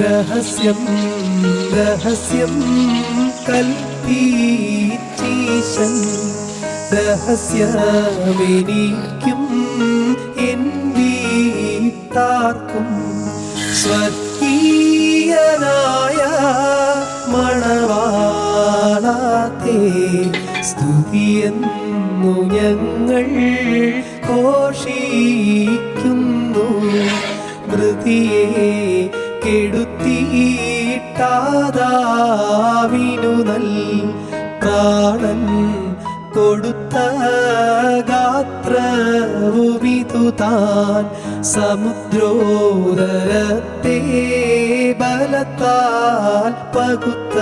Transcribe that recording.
രഹസ്യം രഹസ്യം കൽപ്പീശൻ രഹസ്യമെനിക്കും എൻ വീട്ടാർക്കും സ്വർഗീയനായ മണവാളാത്തെ സ്തുതിയെന്നു ഞങ്ങൾ ഘോഷിക്കുന്നു. മൃതിയെ കെടുത്തിയിട്ടാതാവിനു നൽ പ്രാണൻ കൊടുത്ത ഗാത്രവുമിതു സമുദ്രോദരത്തെ ബലത്താൽ പകുത്ത